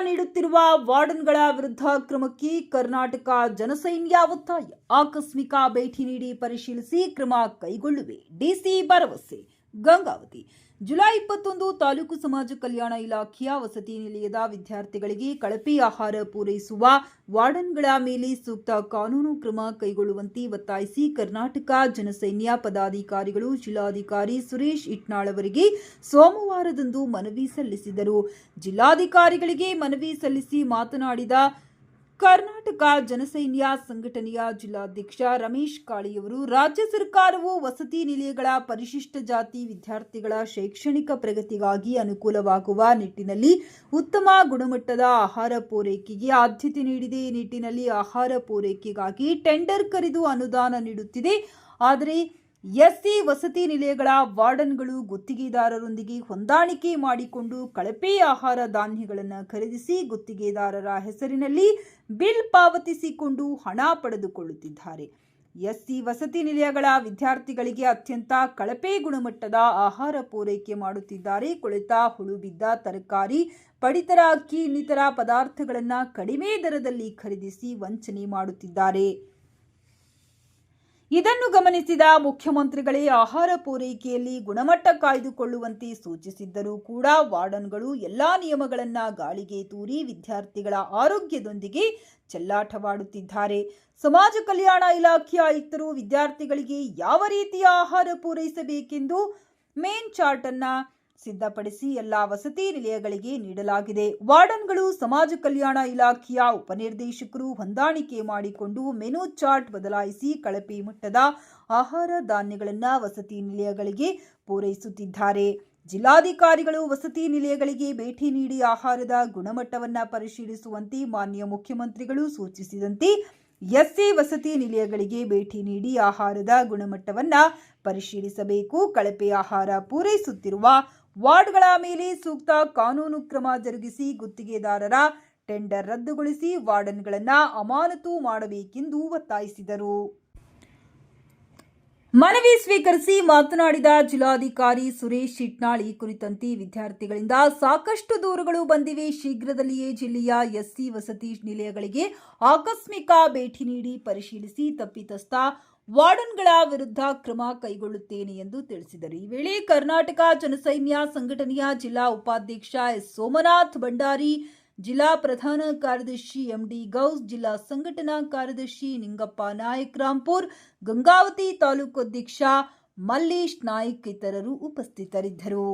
ನೀಡುತ್ತಿರುವ ವಾರ್ಡನ್ಗಳ ವಿರುದ್ಧ ಕ್ರಮಕ್ಕೆ ಕರ್ನಾಟಕ ಜನಸೈನ್ಯ ಒತ್ತಾಯ. ಆಕಸ್ಮಿಕ ಭೇಟಿ ನೀಡಿ ಪರಿಶೀಲಿಸಿ ಕ್ರಮ ಕೈಗೊಳ್ಳುವೆ. ಡಿಸಿ ಭರವಸೆ, ಗಂಗಾವತಿ. ಜುಲೈ ಇಪ್ಪತ್ತೊಂದು ತಾಲೂಕು ಸಮಾಜ ಕಲ್ಯಾಣ ಇಲಾಖೆಯ ವಸತಿ ನಿಲಯದ ವಿದ್ಯಾರ್ಥಿಗಳಿಗೆ ಕಳಪೆ ಆಹಾರ ಪೂರೈಸುವ ವಾರ್ಡನ್ಗಳ ಮೇಲೆ ಸೂಕ್ತ ಕಾನೂನು ಕ್ರಮ ಕೈಗೊಳ್ಳುವಂತೆ ಒತ್ತಾಯಿಸಿ ಕರ್ನಾಟಕ ಜನಸೈನ್ಯ ಪದಾಧಿಕಾರಿಗಳು ಜಿಲ್ಲಾಧಿಕಾರಿ ಸುರೇಶ್ ಇಟ್ನಾಳ್ ಅವರಿಗೆ ಸೋಮವಾರದಂದು ಮನವಿ ಸಲ್ಲಿಸಿದರು. ಜಿಲ್ಲಾಧಿಕಾರಿಗಳಿಗೆ ಮನವಿ ಸಲ್ಲಿಸಿ ಮಾತನಾಡಿದ ಕರ್ನಾಟಕ ಜನಸೈನ್ಯ ಸಂಘಟನೆಯ ಜಿಲ್ಲಾಧ್ಯಕ್ಷ ರಮೇಶ್ ಕಾಳಿಯವರು ರಾಜ್ಯ ಸರ್ಕಾರವು ವಸತಿ ನಿಲಯಗಳ ಪರಿಶಿಷ್ಟ ಜಾತಿ ವಿದ್ಯಾರ್ಥಿಗಳ ಶೈಕ್ಷಣಿಕ ಪ್ರಗತಿಗಾಗಿ ಅನುಕೂಲವಾಗುವ ನಿಟ್ಟಿನಲ್ಲಿ ಉತ್ತಮ ಗುಣಮಟ್ಟದ ಆಹಾರ ಪೂರೈಕೆಗೆ ಆದ್ಯತೆ ನೀಡಿದೆ. ಈ ನಿಟ್ಟಿನಲ್ಲಿ ಆಹಾರ ಪೂರೈಕೆಗಾಗಿ ಟೆಂಡರ್ ಕರೆದು ಅನುದಾನ ನೀಡುತ್ತಿದೆ. ಆದರೆ ಎಸ್ಸಿ ವಸತಿ ನಿಲಯಗಳ ವಾರ್ಡನ್ಗಳು ಗುತ್ತಿಗೆದಾರರೊಂದಿಗೆ ಹೊಂದಾಣಿಕೆ ಮಾಡಿಕೊಂಡು ಕಳಪೆ ಆಹಾರ ಧಾನ್ಯಗಳನ್ನು ಖರೀದಿಸಿ ಗುತ್ತಿಗೆದಾರರ ಹೆಸರಿನಲ್ಲಿ ಬಿಲ್ ಪಾವತಿಸಿಕೊಂಡು ಹಣ ಪಡೆದುಕೊಳ್ಳುತ್ತಿದ್ದಾರೆ. ಎಸ್ಸಿ ವಸತಿ ನಿಲಯಗಳ ವಿದ್ಯಾರ್ಥಿಗಳಿಗೆ ಅತ್ಯಂತ ಕಳಪೆ ಗುಣಮಟ್ಟದ ಆಹಾರ ಪೂರೈಕೆ ಮಾಡುತ್ತಿದ್ದಾರೆ. ಕೊಳೆತ ಹುಳು ಬಿದ್ದ ತರಕಾರಿ, ಪಡಿತರ, ಅಕ್ಕಿ ಇನ್ನಿತರ ಪದಾರ್ಥಗಳನ್ನು ಕಡಿಮೆ ದರದಲ್ಲಿ ಖರೀದಿಸಿ ವಂಚನೆ ಮಾಡುತ್ತಿದ್ದಾರೆ. ಇದನ್ನು ಗಮನಿಸಿದ ಮುಖ್ಯಮಂತ್ರಿಗಳೇ ಆಹಾರ ಪೂರೈಕೆಯಲ್ಲಿ ಗುಣಮಟ್ಟ ಕಾಯ್ದುಕೊಳ್ಳುವಂತೆ ಸೂಚಿಸಿದ್ದರೂ ಕೂಡ ವಾರ್ಡನ್ಗಳು ಎಲ್ಲಾ ನಿಯಮಗಳನ್ನ ಗಾಳಿಗೆ ತೂರಿ ವಿದ್ಯಾರ್ಥಿಗಳ ಆರೋಗ್ಯದೊಂದಿಗೆ ಚೆಲ್ಲಾಟವಾಡುತ್ತಿದ್ದಾರೆ. ಸಮಾಜ ಕಲ್ಯಾಣ ಇಲಾಖೆಯ ಆಯುಕ್ತರು ವಿದ್ಯಾರ್ಥಿಗಳಿಗೆ ಯಾವ ರೀತಿಯ ಆಹಾರ ಪೂರೈಸಬೇಕೆಂದು ಮೇನ್ ಚಾರ್ಟ್ ಅನ್ನ ಸಿದ್ಧಪಡಿಸಿ ಎಲ್ಲಾ ವಸತಿ ನಿಲಯಗಳಿಗೆ ನೀಡಲಾಗಿದೆ. ವಾರ್ಡನ್ಗಳು, ಸಮಾಜ ಕಲ್ಯಾಣ ಇಲಾಖೆಯ ಉಪನಿರ್ದೇಶಕರು ಹೊಂದಾಣಿಕೆ ಮಾಡಿಕೊಂಡು ಮೆನು ಚಾರ್ಟ್ ಬದಲಾಯಿಸಿ ಕಳಪೆ ಮಟ್ಟದ ಆಹಾರ ಧಾನ್ಯಗಳನ್ನು ವಸತಿ ನಿಲಯಗಳಿಗೆ ಪೂರೈಸುತ್ತಿದ್ದಾರೆ. ಜಿಲ್ಲಾಧಿಕಾರಿಗಳು ವಸತಿ ನಿಲಯಗಳಿಗೆ ಭೇಟಿ ನೀಡಿ ಆಹಾರದ ಗುಣಮಟ್ಟವನ್ನು ಪರಿಶೀಲಿಸುವಂತೆ ಮಾನ್ಯ ಮುಖ್ಯಮಂತ್ರಿಗಳು ಸೂಚಿಸಿದಂತೆ ಎಸ್ಸಿ ವಸತಿ ನಿಲಯಗಳಿಗೆ ಭೇಟಿ ನೀಡಿ ಆಹಾರದ ಗುಣಮಟ್ಟವನ್ನು ಪರಿಶೀಲಿಸಬೇಕು. ಕಳಪೆ ಆಹಾರ ಪೂರೈಸುತ್ತಿರುವ ವಾರ್ಡ್ಗಳ ಮೇಲೆ ಸೂಕ್ತ ಕಾನೂನು ಕ್ರಮ ಜರುಗಿಸಿ ಗುತ್ತಿಗೆದಾರರ ಟೆಂಡರ್ ರದ್ದುಗೊಳಿಸಿ ವಾರ್ಡನ್ಗಳನ್ನು ಅಮಾನತು ಮಾಡಬೇಕೆಂದು ಒತ್ತಾಯಿಸಿದರು. ಮನವಿ ಸ್ವೀಕರಿಸಿ ಮಾತನಾಡಿದ ಜಿಲ್ಲಾಧಿಕಾರಿ ಸುರೇಶ್ ಶಿಟ್ನಾಳ್ ಈ ಕುರಿತಂತೆ ವಿದ್ಯಾರ್ಥಿಗಳಿಂದ ಸಾಕಷ್ಟು ದೂರುಗಳು ಬಂದಿವೆ. ಶೀಘ್ರದಲ್ಲಿಯೇ ಜಿಲ್ಲೆಯ ಎಸ್ಸಿ ವಸತಿ ನಿಲಯಗಳಿಗೆ ಆಕಸ್ಮಿಕ ಭೇಟಿ ನೀಡಿ ಪರಿಶೀಲಿಸಿ ತಪ್ಪಿತಸ್ಥ ವಾರ್ಡನ್ಗಳ ವಿರುದ್ಧ ಕ್ರಮ ಕೈಗೊಳ್ಳುತ್ತೇನೆ ಎಂದು ತಿಳಿಸಿದರು. ಈ ವೇಳೆ ಕರ್ನಾಟಕ ಜನಸೈನ್ಯ ಸಂಘಟನೆಯ ಜಿಲ್ಲಾ ಉಪಾಧ್ಯಕ್ಷ ಎಸ್. ಸೋಮನಾಥ್, ಭಂಡಾರಿ ಜಿಲ್ಲಾ ಪ್ರಧಾನ ಕಾರ್ಯದರ್ಶಿ ಎಂಡಿ ಗೌಸ್, ಜಿಲ್ಲಾ ಸಂಘಟನಾ ಕಾರ್ಯದರ್ಶಿ ನಿಂಗಪ್ಪ ನಾಯಕ್, ರಾಂಪುರ್ ಗಂಗಾವತಿ ತಾಲೂಕು ಅಧ್ಯಕ್ಷ ಮಲ್ಲೇಶ್ ನಾಯ್ಕ್ ಇತರರು ಉಪಸ್ಥಿತರಿದ್ದರು.